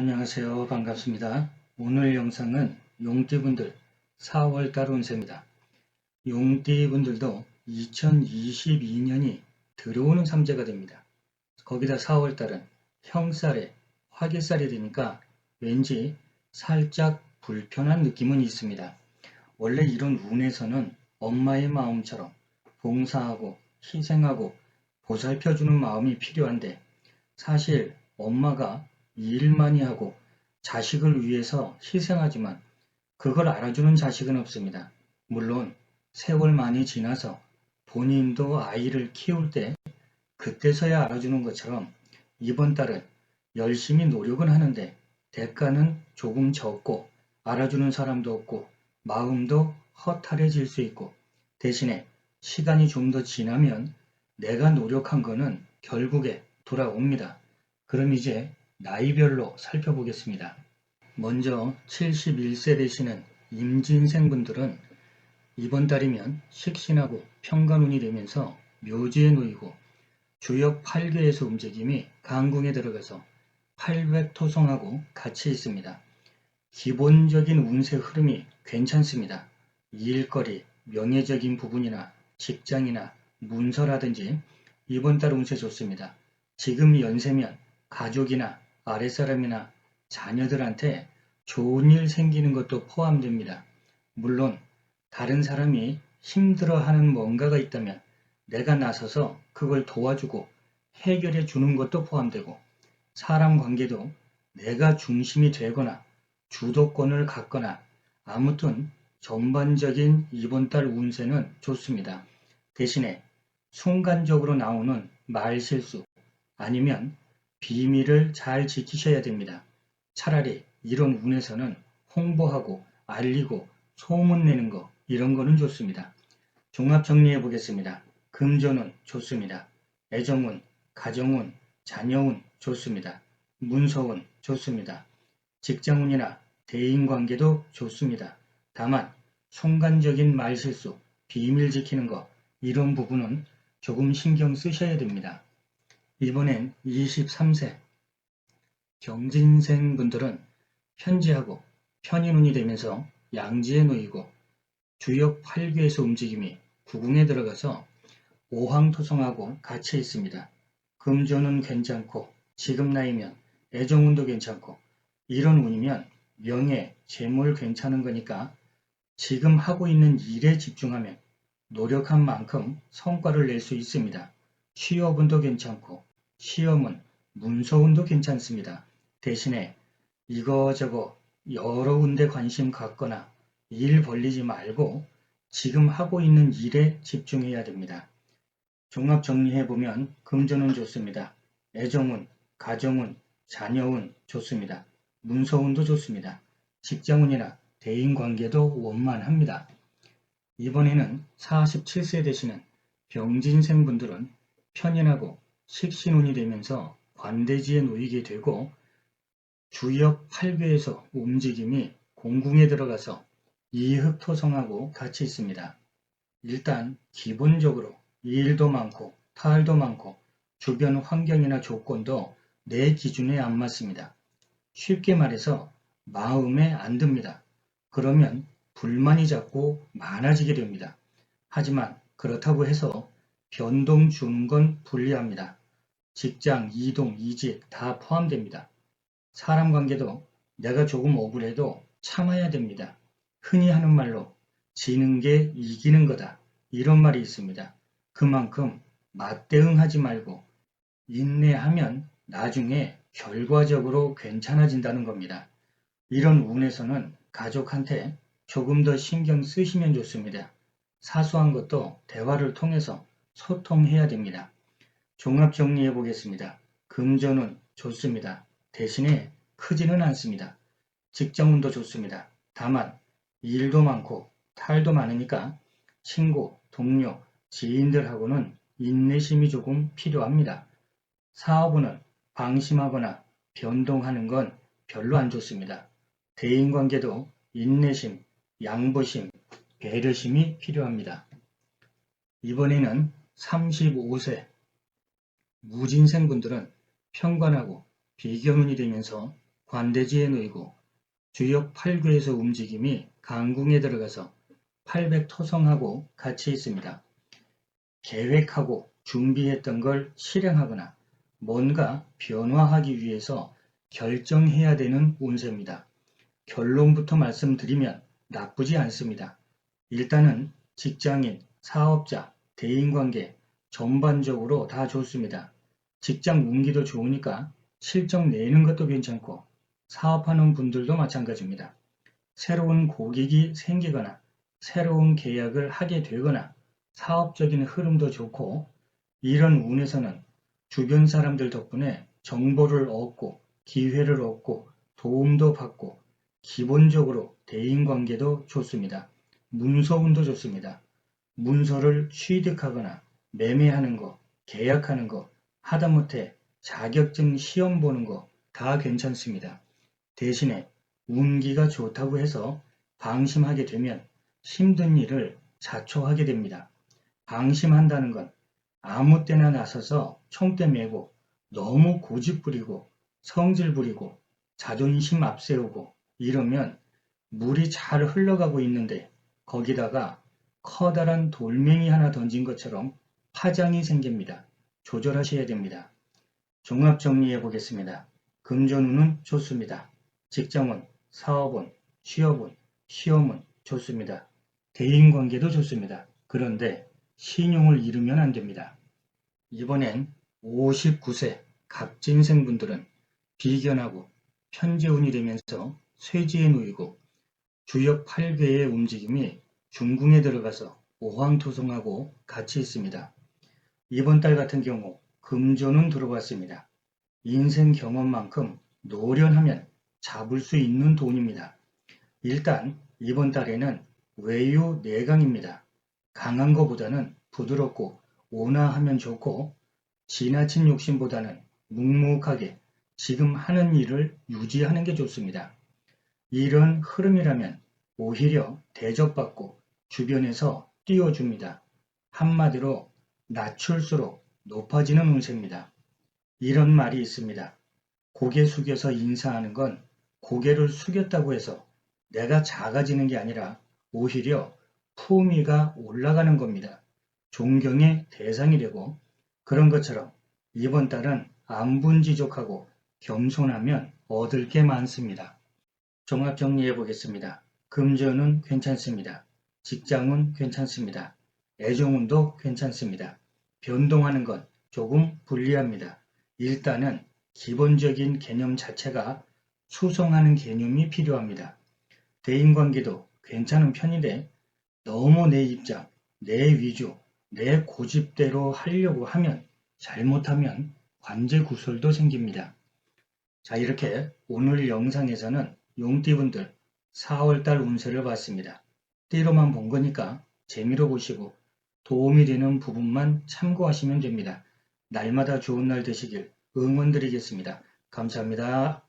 안녕하세요. 반갑습니다. 오늘 영상은 용띠분들 4월달 운세입니다. 용띠분들도 2022년이 들어오는 삼재가 됩니다. 거기다 4월달은 형살에 화기살이 되니까 왠지 살짝 불편한 느낌은 있습니다. 원래 이런 운에서는 엄마의 마음처럼 봉사하고 희생하고 보살펴주는 마음이 필요한데 사실 엄마가 일 많이 하고 자식을 위해서 희생하지만 그걸 알아주는 자식은 없습니다. 물론 세월 많이 지나서 본인도 아이를 키울 때 그때서야 알아주는 것처럼 이번 달은 열심히 노력은 하는데 대가는 조금 적고 알아주는 사람도 없고 마음도 허탈해질 수 있고 대신에 시간이 좀 더 지나면 내가 노력한 거는 결국에 돌아옵니다. 그럼 이제 나이별로 살펴보겠습니다. 먼저 71세 되시는 임진생분들은 이번 달이면 식신하고 평간운이 되면서 묘지에 놓이고 주역 8개에서 움직임이 강궁에 들어가서 800토성하고 같이 있습니다. 기본적인 운세 흐름이 괜찮습니다. 일거리, 명예적인 부분이나 직장이나 문서라든지 이번 달 운세 좋습니다. 지금 연세면 가족이나 아랫사람이나 자녀들한테 좋은 일 생기는 것도 포함됩니다. 물론 다른 사람이 힘들어하는 뭔가가 있다면 내가 나서서 그걸 도와주고 해결해 주는 것도 포함되고 사람 관계도 내가 중심이 되거나 주도권을 갖거나 아무튼 전반적인 이번 달 운세는 좋습니다. 대신에 순간적으로 나오는 말실수 아니면 비밀을 잘 지키셔야 됩니다. 차라리 이런 운에서는 홍보하고 알리고 소문내는 거 이런 거는 좋습니다. 종합 정리해 보겠습니다. 금전운 좋습니다. 애정운, 가정운, 자녀운 좋습니다. 문서운 좋습니다. 직장운이나 대인관계도 좋습니다. 다만 순간적인 말실수, 비밀 지키는 거 이런 부분은 조금 신경 쓰셔야 됩니다. 이번엔 23세 경진생 분들은 편지하고 편인운이 되면서 양지에 놓이고 주역 8귀에서 움직임이 구궁에 들어가서 오황토성하고 같이 있습니다. 금전은 괜찮고 지금 나이면 애정운도 괜찮고 이런 운이면 명예, 재물 괜찮은 거니까 지금 하고 있는 일에 집중하면 노력한 만큼 성과를 낼 수 있습니다. 취업운도 괜찮고 시험은 문서운도 괜찮습니다. 대신에 이거저거 여러 군데 관심 갖거나 일 벌리지 말고 지금 하고 있는 일에 집중해야 됩니다. 종합 정리해보면 금전운 좋습니다. 애정운, 가정운, 자녀운 좋습니다. 문서운도 좋습니다. 직장운이나 대인관계도 원만합니다. 이번에는 47세 되시는 병진생 분들은 편인하고 식신운이 되면서 관대지에 놓이게 되고 주역 8괴에서 움직임이 공궁에 들어가서 이흑토성하고 같이 있습니다. 일단 기본적으로 일도 많고 탈도 많고 주변 환경이나 조건도 내 기준에 안 맞습니다. 쉽게 말해서 마음에 안 듭니다. 그러면 불만이 자꾸 많아지게 됩니다. 하지만 그렇다고 해서 변동 주는 건 불리합니다. 직장, 이동, 이직 다 포함됩니다. 사람 관계도 내가 조금 억울해도 참아야 됩니다. 흔히 하는 말로 지는 게 이기는 거다. 이런 말이 있습니다. 그만큼 맞대응하지 말고 인내하면 나중에 결과적으로 괜찮아진다는 겁니다. 이런 운에서는 가족한테 조금 더 신경 쓰시면 좋습니다. 사소한 것도 대화를 통해서 소통해야 됩니다. 종합 정리해 보겠습니다. 금전은 좋습니다. 대신에 크지는 않습니다. 직장운도 좋습니다. 다만 일도 많고 탈도 많으니까 친구, 동료, 지인들하고는 인내심이 조금 필요합니다. 사업운은 방심하거나 변동하는 건 별로 안 좋습니다. 대인관계도 인내심, 양보심, 배려심이 필요합니다. 이번에는 35세 무진생분들은 평관하고 비견운이 되면서 관대지에 놓이고 주역 8괴에서 움직임이 강궁에 들어가서 800 토성하고 같이 있습니다. 계획하고 준비했던 걸 실행하거나 뭔가 변화하기 위해서 결정해야 되는 운세입니다. 결론부터 말씀드리면 나쁘지 않습니다. 일단은 직장인, 사업자, 대인관계 전반적으로 다 좋습니다. 직장 운기도 좋으니까 실적 내는 것도 괜찮고 사업하는 분들도 마찬가지입니다. 새로운 고객이 생기거나 새로운 계약을 하게 되거나 사업적인 흐름도 좋고 이런 운에서는 주변 사람들 덕분에 정보를 얻고 기회를 얻고 도움도 받고 기본적으로 대인관계도 좋습니다. 문서운도 좋습니다. 문서를 취득하거나 매매하는 거, 계약하는 거, 하다못해 자격증 시험 보는 거 다 괜찮습니다. 대신에 운기가 좋다고 해서 방심하게 되면 힘든 일을 자초하게 됩니다. 방심한다는 건 아무 때나 나서서 총대 메고 너무 고집 부리고 성질 부리고 자존심 앞세우고 이러면 물이 잘 흘러가고 있는데 거기다가 커다란 돌멩이 하나 던진 것처럼 파장이 생깁니다. 조절하셔야 됩니다. 종합 정리해 보겠습니다. 금전운은 좋습니다. 직장운, 사업운, 취업운, 시험운 좋습니다. 대인관계도 좋습니다. 그런데 신용을 잃으면 안 됩니다. 이번엔 59세 갑진생 분들은 비견하고 편재운이 되면서 쇠지에 놓이고 주역 8괴의 움직임이 중궁에 들어가서 오황토성하고 같이 있습니다. 이번 달 같은 경우 금전은 들어왔습니다. 인생 경험만큼 노련하면 잡을 수 있는 돈입니다. 일단 이번 달에는 외유 내강입니다. 강한 것보다는 부드럽고 온화하면 좋고 지나친 욕심보다는 묵묵하게 지금 하는 일을 유지하는 게 좋습니다. 이런 흐름이라면 오히려 대접받고 주변에서 띄워줍니다. 한마디로 낮출수록 높아지는 운세입니다. 이런 말이 있습니다. 고개 숙여서 인사하는 건 고개를 숙였다고 해서 내가 작아지는 게 아니라 오히려 품위가 올라가는 겁니다. 존경의 대상이 되고 그런 것처럼 이번 달은 안분지족하고 겸손하면 얻을 게 많습니다. 종합 정리해 보겠습니다. 금전은 괜찮습니다. 직장은 괜찮습니다. 애정운도 괜찮습니다. 변동하는 건 조금 불리합니다. 일단은 기본적인 개념 자체가 수성하는 개념이 필요합니다. 대인관계도 괜찮은 편인데 너무 내 입장, 내 위주, 내 고집대로 하려고 하면 잘못하면 관제 구설도 생깁니다. 자 이렇게 오늘 영상에서는 용띠분들 4월달 운세를 봤습니다. 띠로만 본 거니까 재미로 보시고 도움이 되는 부분만 참고하시면 됩니다. 날마다 좋은 날 되시길 응원드리겠습니다. 감사합니다.